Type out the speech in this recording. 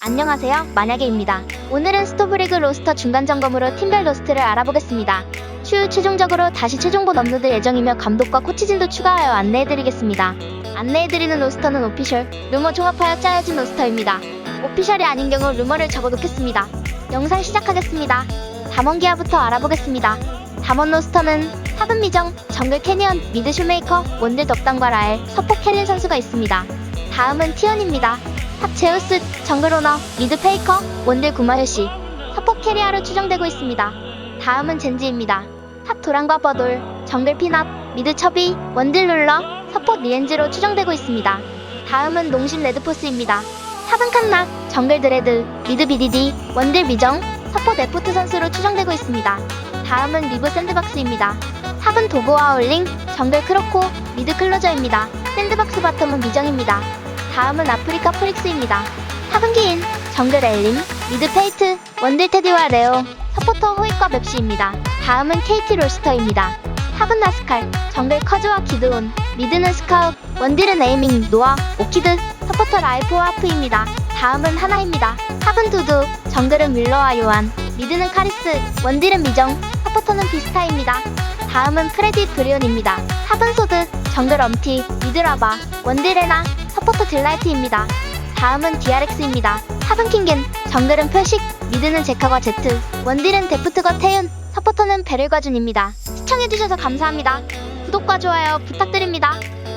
안녕하세요. 만약에입니다. 오늘은 스토브리그 로스터 중간 점검으로 팀별 로스트를 알아보겠습니다. 추후 최종적으로 다시 최종본 업로드 예정이며 감독과 코치진도 추가하여 안내해드리겠습니다. 안내해드리는 로스터는 오피셜, 루머 종합하여 짜여진 로스터입니다. 오피셜이 아닌 경우 루머를 적어놓겠습니다. 영상 시작하겠습니다. 담원 기아부터 알아보겠습니다. 담원 로스터는 탑은 미정, 정글 캐니언, 미드 슈메이커, 원딜 덕담과 라엘, 서포 캐린 선수가 있습니다. 다음은 티언입니다. 탑 제우스, 정글 오너, 미드 페이커, 원딜 구마요시, 서포 캐리아로 추정되고 있습니다. 다음은 젠지입니다. 탑 도란과 버돌, 정글 피넛, 미드 첩이, 원딜 룰러, 서포 리엔즈로 추정되고 있습니다. 다음은 농심 레드포스입니다. 탑은 칸낙, 정글 드레드, 미드 BDD, 원딜 미정, 서포 데포트 선수로 추정되고 있습니다. 다음은 리브 샌드박스입니다. 탑은 도보와 얼링, 정글 크로코, 미드 클로저입니다. 샌드박스 바텀은 미정입니다. 다음은 아프리카 프릭스입니다. 탑은 기인, 정글 엘림, 미드 페이트, 원딜 테디와 레오, 서포터 호익과 맵시입니다. 다음은 KT 롤스터입니다. 탑은 나스칼, 정글 커즈와 기드온, 미드는 스카웃, 원딜은 에이밍, 노아, 오키드, 서포터 라이프와 하프입니다. 다음은 하나입니다. 탑은 두두, 정글은 윌러와 요한, 미드는 카리스, 원딜은 미정, 서포터는 비스타입니다. 다음은 크레딧 브리온입니다. 탑은 소드, 정글 엄티, 미드 라바, 원딜 레나, 서포터 딜라이트입니다. 다음은 DRX입니다. 탑은 킹겐, 정글은 표식, 미드는 제카과 제트, 원딜은 데프트과 태윤, 서포터는 베를과 준입니다. 시청해주셔서 감사합니다. 구독과 좋아요 부탁드립니다.